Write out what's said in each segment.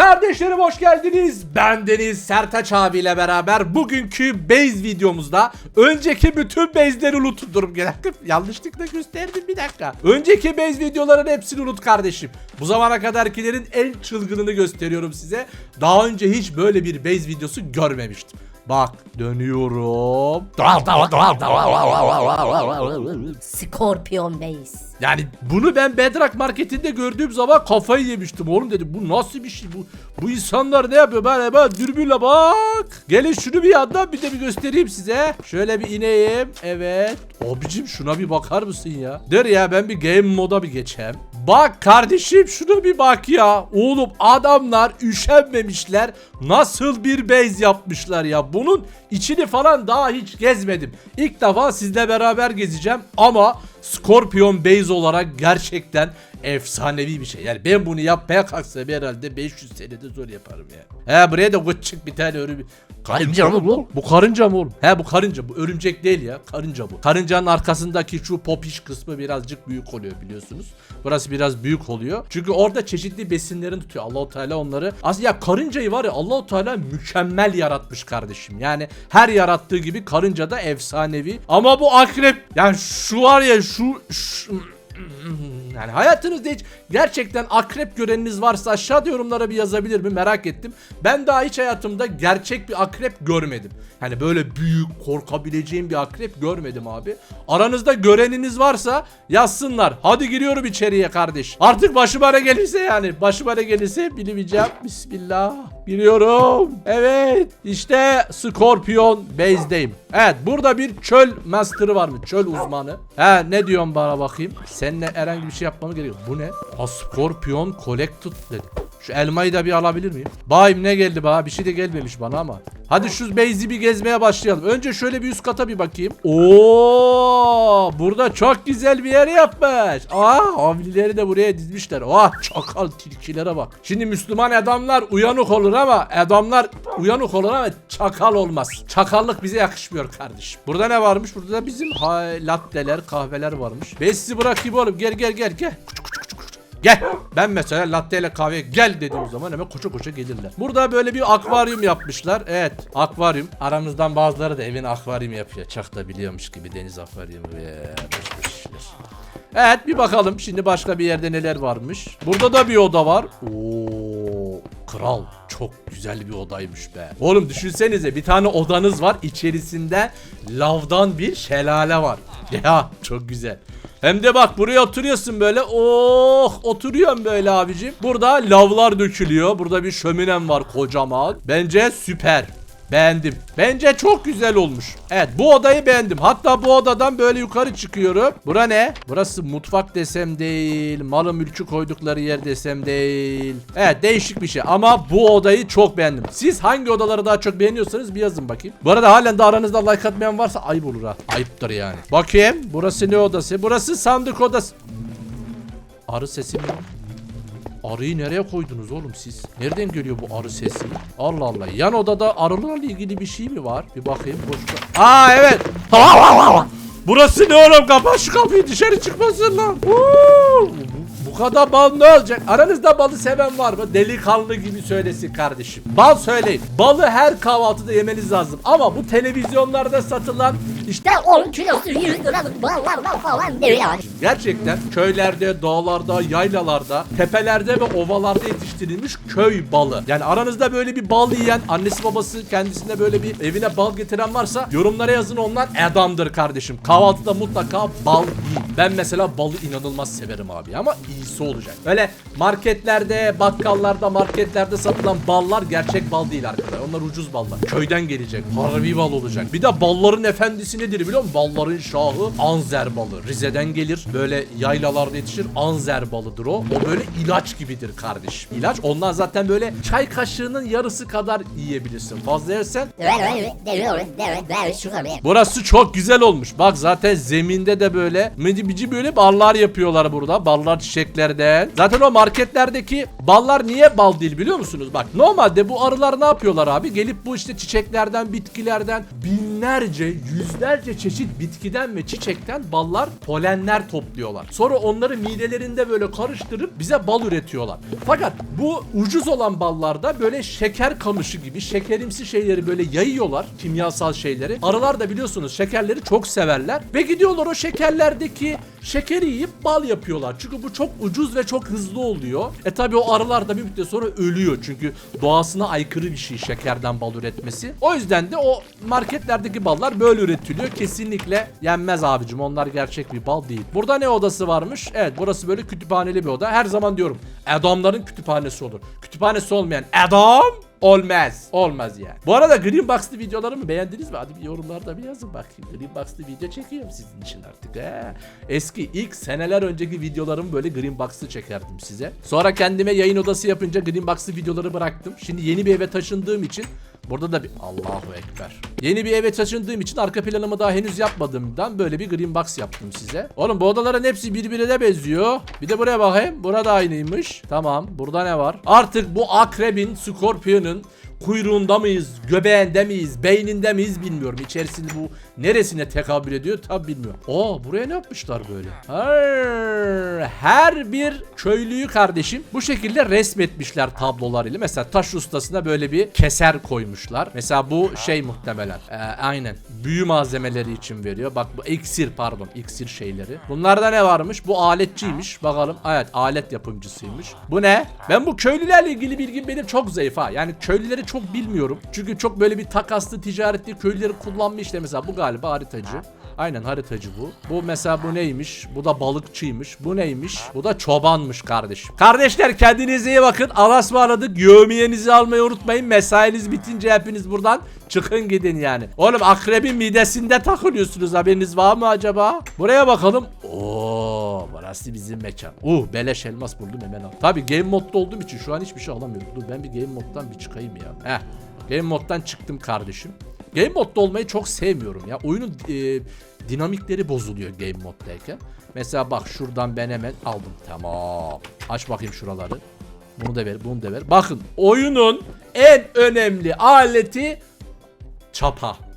Kardeşlerim hoş geldiniz. Ben Deniz Sertaç abiyle beraber bugünkü base videomuzda önceki bütün base'leri unutturum. Bir dakika yanlışlıkla gösterdim bir dakika. Önceki base videoların hepsini unut kardeşim. Bu zamana kadarkilerin en çılgınını gösteriyorum size. Daha önce hiç böyle bir base videosu görmemiştim. Bak dönüyorum. Scorpion Base. Yani bunu ben Bedrock marketinde gördüğüm zaman kafayı yemiştim. Oğlum dedim bu nasıl bir şey bu? Bu insanlar ne yapıyor? Böyle böyle dürbünle bak. Gelin şunu bir yandan bir de bir göstereyim size. Şöyle bir ineyim. Evet. Abicim şuna bir bakar mısın ya? Der ya ben bir game moda bir geçeyim. Bak kardeşim şuna bir bak ya. Oğlum adamlar üşenmemişler. Nasıl bir base yapmışlar ya. Bunun içini falan daha hiç gezmedim. İlk defa sizle beraber gezeceğim ama Scorpion Base olarak gerçekten efsanevi bir şey. Yani ben bunu yapmaya kalksam herhalde 500 senede zor yaparım ya. He buraya da küçük bir tane örüm... Karınca mı bu? Bu karınca mı oğlum? He bu karınca. Bu örümcek değil ya. Karınca bu. Karıncanın arkasındaki şu popiş kısmı birazcık büyük oluyor biliyorsunuz. Burası biraz büyük oluyor. Çünkü orada çeşitli besinlerini tutuyor. Allahu Teala onları. Aslında ya karıncayı var ya Allahu Teala mükemmel yaratmış kardeşim. Yani her yarattığı gibi karınca da efsanevi. Ama bu akrep yani şu var ya şu, şu yani hayatınızda hiç gerçekten akrep göreniniz varsa aşağıda yorumlara bir yazabilir mi merak ettim. Ben daha hiç hayatımda gerçek bir akrep görmedim. Yani böyle büyük korkabileceğim bir akrep görmedim abi. Aranızda göreniniz varsa yazsınlar. Hadi giriyorum içeriye kardeş. Artık başıma ne gelirse yani. Başıma ne gelirse bilemeyeceğim. Bismillah. Giriyorum. Evet. İşte Scorpion Base'deyim. Evet burada bir çöl master'ı var mı? Çöl uzmanı. He ne diyorsun bana bakayım? Seninle herhangi bir şey yapmamı gerekiyor. Bu ne? A Scorpion Collected dedi. Şu elmayı da bir alabilir miyim? Bayım ne geldi bana? Bir şey de gelmemiş bana ama. Hadi şu base'i bir gezmeye başlayalım. Önce şöyle bir üst kata bir bakayım. Oo, burada çok güzel bir yer yapmış. Aa, havlileri de buraya dizmişler. Ah, çakal tilkilere bak. Şimdi Müslüman adamlar uyanık olur ama adamlar uyanık olur ama çakal olmaz. Çakallık bize yakışmıyor kardeşim. Burada ne varmış? Burada da bizim ha, latteler, kahveler varmış. Ben sizi bırakayım oğlum. Gel gel gel gel. Gel. Ben mesela latte ile kahve gel dediğim zaman hemen koşa koşa gelirler. Burada böyle bir akvaryum yapmışlar. Evet akvaryum. Aramızdan bazıları da evin akvaryum yapıyor. Çok da biliyormuş gibi deniz akvaryumu. Evet bir bakalım şimdi başka bir yerde neler varmış. Burada da bir oda var. Oo kral çok güzel bir odaymış be. Oğlum düşünsenize bir tane odanız var içerisinde lavdan bir şelale var. Ya çok güzel. Hem de bak buraya oturuyorsun böyle. Oh oturuyorsun böyle abicim. Burada lavlar dökülüyor. Burada bir şöminem var kocaman. Bence süper. Beğendim. Bence çok güzel olmuş. Evet bu odayı beğendim. Hatta bu odadan böyle yukarı çıkıyorum. Bura ne? Burası mutfak desem değil. Malı mülkü koydukları yer desem değil. Evet değişik bir şey. Ama bu odayı çok beğendim. Siz hangi odaları daha çok beğeniyorsanız bir yazın bakayım. Bu arada halen de aranızda like atmayan varsa ayıp olur ha. Ayıptır yani. Bakayım. Burası ne odası? Burası sandık odası. Arı sesi mi? Arıyı nereye koydunuz oğlum siz? Nereden geliyor bu arı sesi? Allah Allah. Yan odada arılarla ilgili bir şey mi var? Bir bakayım boşta. Aa evet. Burası ne oğlum? Kapat şu kapıyı dışarı çıkmasın lan. Woo! Kadar bal ne olacak? Aranızda balı seven var mı? Delikanlı gibi söylesin kardeşim. Bal söyleyin. Balı her kahvaltıda yemeniz lazım. Ama bu televizyonlarda satılan işte İşte 10 kilosu 100 liralık ballardan falan yani. Gerçekten köylerde, dağlarda, yaylalarda, tepelerde ve ovalarda yetiştirilmiş köy balı. Yani aranızda böyle bir bal yiyen, annesi babası kendisine böyle bir evine bal getiren varsa yorumlara yazın onlar adamdır kardeşim. Kahvaltıda mutlaka bal yiyin. Ben mesela balı inanılmaz severim abi ama iyisi olacak. Öyle marketlerde, bakkallarda, marketlerde satılan ballar gerçek bal değil arkadaşlar. Onlar ucuz ballar. Köyden gelecek. Harbi bal olacak. Bir de balların efendisi nedir biliyor musun? Balların şahı Anzer balı. Rize'den gelir. Böyle yaylalarda yetişir. Anzer balıdır o. O böyle ilaç gibidir kardeş. İlaç. Ondan zaten böyle çay kaşığının yarısı kadar yiyebilirsin. Fazla yersen. Burası çok güzel olmuş. Bak zaten zeminde de böyle bici böyle ballar yapıyorlar burada. Ballar çiçeklerden. Zaten o marketlerdeki ballar niye bal değil biliyor musunuz? Bak normalde bu arılar ne yapıyorlar abi? Gelip bu işte çiçeklerden, bitkilerden binlerce, yüzlerce çeşit bitkiden ve çiçekten ballar, polenler topluyorlar. Sonra onları midelerinde böyle karıştırıp bize bal üretiyorlar. Fakat bu ucuz olan ballarda böyle şeker kamışı gibi şekerimsi şeyleri böyle yayıyorlar, kimyasal şeyleri. Arılar da biliyorsunuz şekerleri çok severler ve gidiyorlar o şekerlerdeki şekeri yiyip bal yapıyorlar. Çünkü bu çok ucuz ve çok hızlı oluyor. E tabi o arılar da bir müddet sonra ölüyor. Çünkü doğasına aykırı bir şey şekerden bal üretmesi. O yüzden de o marketlerdeki ballar böyle üretiliyor. Kesinlikle yenmez abicim. Onlar gerçek bir bal değil. Burada ne odası varmış? Evet burası böyle kütüphaneli bir oda. Her zaman diyorum adamların kütüphanesi olur. Kütüphanesi olmayan adam Olmaz. Olmaz yani. Bu arada Green Box'lı videolarımı beğendiniz mi? Hadi bir yorumlarda bir yazın bakayım. Green Box'lı video çekiyorum sizin için artık. He. Eski ilk seneler önceki videolarımı böyle Green Box'lı çekerdim size. Sonra kendime yayın odası yapınca Green Box'lı videoları bıraktım. Şimdi yeni bir eve taşındığım için Burada da bir Allahu Ekber. Yeni bir eve taşındığım için arka planımı daha henüz yapmadığımdan böyle bir green box yaptım size. Oğlum bu odaların hepsi birbirine benziyor. Bir de buraya bakayım. Burada aynıymış. Tamam. Burada ne var? Artık bu akrebin, skorpiyonun kuyruğunda mıyız, göbeğinde miyiz, beyninde miyiz bilmiyorum. İçerisinde bu neresine tekabül ediyor tabi bilmiyorum. Oo buraya ne yapmışlar böyle? Her, her bir köylüyü kardeşim bu şekilde resmetmişler tablolarıyla. Mesela taş ustasına böyle bir keser koymuşlar. Mesela bu şey muhtemelen. Ee, aynen. Büyü malzemeleri için veriyor. Bak bu iksir pardon. iksir şeyleri. Bunlarda ne varmış? Bu aletçiymiş. Bakalım. Evet alet yapımcısıymış. Bu ne? Ben bu köylülerle ilgili bilgim benim çok zayıf ha. Yani köylüleri çok bilmiyorum. Çünkü çok böyle bir takaslı ticaretli köylüleri kullanmış işte mesela bu galiba haritacı. Aynen haritacı bu. Bu mesela bu neymiş? Bu da balıkçıymış. Bu neymiş? Bu da çobanmış kardeşim. Kardeşler kendinize iyi bakın. Allah'a ısmarladık. Yövmiyenizi almayı unutmayın. Mesainiz bitince hepiniz buradan çıkın gidin yani. Oğlum akrebin midesinde takılıyorsunuz. Haberiniz var mı acaba? Buraya bakalım. Oo, burası bizim mekan. Uh, beleş elmas buldum hemen al. Tabi game modda olduğum için şu an hiçbir şey alamıyorum. Dur ben bir game moddan bir çıkayım ya. Heh. Game moddan çıktım kardeşim. Game modda olmayı çok sevmiyorum ya. Oyunun e, dinamikleri bozuluyor game moddayken. Mesela bak şuradan ben hemen aldım. Tamam. Aç bakayım şuraları. Bunu da ver, bunu da ver. Bakın oyunun en önemli aleti çapa.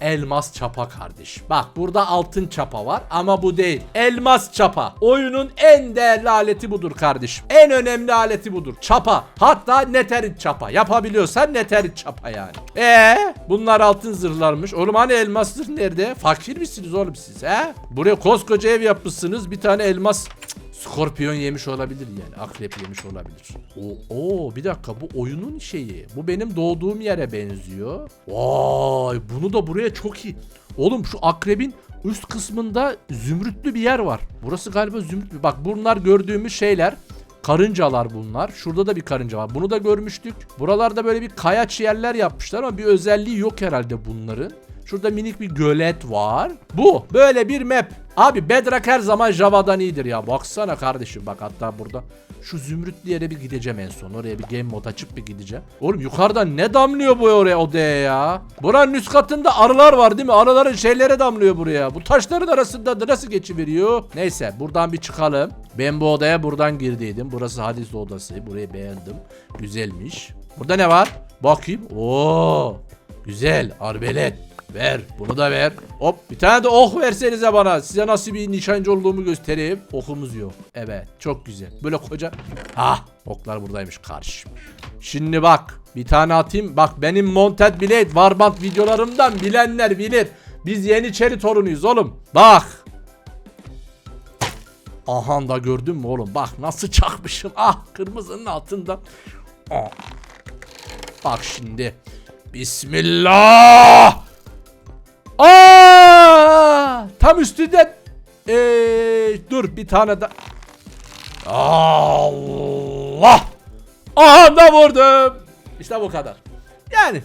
Elmas çapa kardeş. Bak burada altın çapa var ama bu değil. Elmas çapa. Oyunun en değerli aleti budur kardeşim. En önemli aleti budur. Çapa. Hatta neterit çapa. Yapabiliyorsan neterit çapa yani. Ee, bunlar altın zırhlarmış. Oğlum hani elmas zırh nerede? Fakir misiniz oğlum siz he? Buraya koskoca ev yapmışsınız. Bir tane elmas Cık, Skorpiyon yemiş olabilir yani. Akrep yemiş olabilir. Oo, oo bir dakika bu oyunun şeyi. Bu benim doğduğum yere benziyor. Vay bunu da buraya çok iyi. Oğlum şu akrebin üst kısmında zümrütlü bir yer var. Burası galiba zümrütlü. Bak bunlar gördüğümüz şeyler. Karıncalar bunlar. Şurada da bir karınca var. Bunu da görmüştük. Buralarda böyle bir kayaç yerler yapmışlar ama bir özelliği yok herhalde bunların. Şurada minik bir gölet var. Bu böyle bir map. Abi Bedrock her zaman Java'dan iyidir ya. Baksana kardeşim bak hatta burada. Şu zümrütlü yere bir gideceğim en son. Oraya bir game mod açıp bir gideceğim. Oğlum yukarıdan ne damlıyor bu oraya odaya ya? Buranın üst katında arılar var değil mi? Arıların şeylere damlıyor buraya. Bu taşların arasında da nasıl geçiveriyor? Neyse buradan bir çıkalım. Ben bu odaya buradan girdiydim. Burası hadis odası. Burayı beğendim. Güzelmiş. Burada ne var? Bakayım. Oo. Güzel. Arbelet. Ver. Bunu da ver. Hop. Bir tane de ok versenize bana. Size nasıl bir nişancı olduğumu göstereyim. Okumuz yok. Evet. Çok güzel. Böyle koca. Ah. Oklar buradaymış karşı. Şimdi bak. Bir tane atayım. Bak benim Monted Blade Warband videolarımdan bilenler bilir. Biz Yeniçeri torunuyuz oğlum. Bak. Aha da gördün mü oğlum? Bak nasıl çakmışım. Ah kırmızının altında. Ah. Bak şimdi. Bismillah. Aa! Tam üstünden. Ee, dur bir tane de. Allah. Aha da vurdum. İşte bu kadar. Yani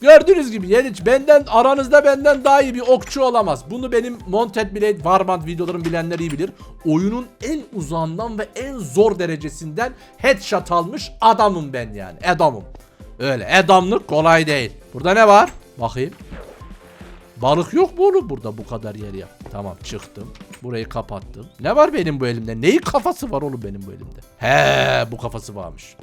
gördüğünüz gibi yani benden aranızda benden daha iyi bir okçu olamaz. Bunu benim Monted Blade Warband videolarım bilenler iyi bilir. Oyunun en uzağından ve en zor derecesinden headshot almış adamım ben yani. Adamım. Öyle adamlık kolay değil. Burada ne var? Bakayım. Balık yok mu oğlum burada bu kadar yer ya? Tamam çıktım. Burayı kapattım. Ne var benim bu elimde? Neyin kafası var oğlum benim bu elimde? He bu kafası varmış.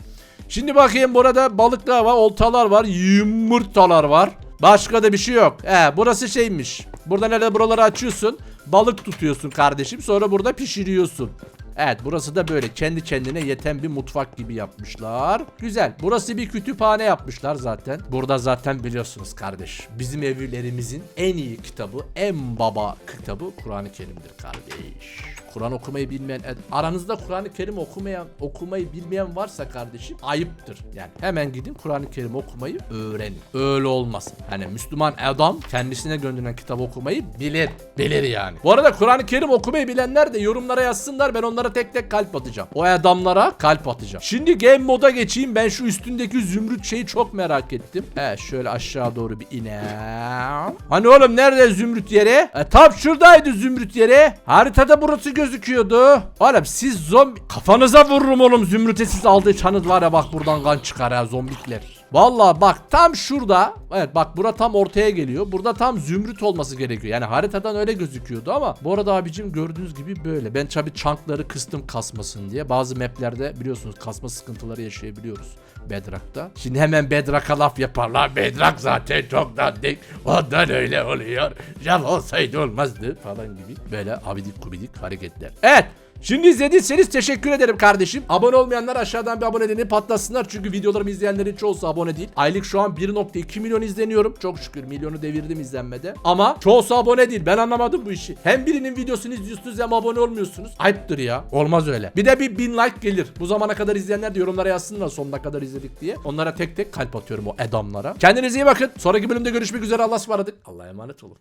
Şimdi bakayım burada balıklar var, oltalar var, yumurtalar var. Başka da bir şey yok. He burası şeymiş. Burada nerede buraları açıyorsun. Balık tutuyorsun kardeşim. Sonra burada pişiriyorsun. Evet burası da böyle kendi kendine yeten bir mutfak gibi yapmışlar. Güzel. Burası bir kütüphane yapmışlar zaten. Burada zaten biliyorsunuz kardeş. Bizim evlerimizin en iyi kitabı, en baba kitabı Kur'an-ı Kerim'dir kardeş. Kur'an okumayı bilmeyen, e, aranızda Kur'an-ı Kerim okumayan, okumayı bilmeyen varsa kardeşim ayıptır. Yani hemen gidin Kur'an-ı Kerim okumayı öğrenin. Öyle olmaz. Hani Müslüman adam kendisine gönderilen kitap okumayı bilir. Bilir yani. Bu arada Kur'an-ı Kerim okumayı bilenler de yorumlara yazsınlar. Ben onlara tek tek kalp atacağım. O adamlara kalp atacağım. Şimdi game moda geçeyim. Ben şu üstündeki zümrüt şeyi çok merak ettim. Evet şöyle aşağı doğru bir inem. Hani oğlum nerede zümrüt yeri? E, tam şuradaydı zümrüt yeri. Haritada burası gözüküyordu. Oğlum siz zombi... Kafanıza vururum oğlum zümrüte siz aldıysanız var ya bak buradan kan çıkar ya zombikler. Vallahi bak tam şurada evet bak bura tam ortaya geliyor. Burada tam zümrüt olması gerekiyor. Yani haritadan öyle gözüküyordu ama bu arada abicim gördüğünüz gibi böyle. Ben tabi çankları kıstım kasmasın diye. Bazı maplerde biliyorsunuz kasma sıkıntıları yaşayabiliyoruz. Bedrock'ta. Şimdi hemen Bedrock'a laf yaparlar. Bedrock zaten çok dandik. Ondan öyle oluyor. Jal olsaydı olmazdı falan gibi. Böyle abidik gubidik hareketler. Evet. Şimdi izlediyseniz teşekkür ederim kardeşim. Abone olmayanlar aşağıdan bir aboneliğini patlasınlar. Çünkü videolarımı izleyenlerin çoğusu abone değil. Aylık şu an 1.2 milyon izleniyorum. Çok şükür milyonu devirdim izlenmede. Ama çoğusu abone değil. Ben anlamadım bu işi. Hem birinin videosunu izliyorsunuz hem abone olmuyorsunuz. Ayıptır ya. Olmaz öyle. Bir de bir bin like gelir. Bu zamana kadar izleyenler de yorumlara yazsınlar sonuna kadar izledik diye. Onlara tek tek kalp atıyorum o adamlara. Kendinize iyi bakın. Sonraki bölümde görüşmek üzere. Allah'a ısmarladık. Allah'a emanet olun.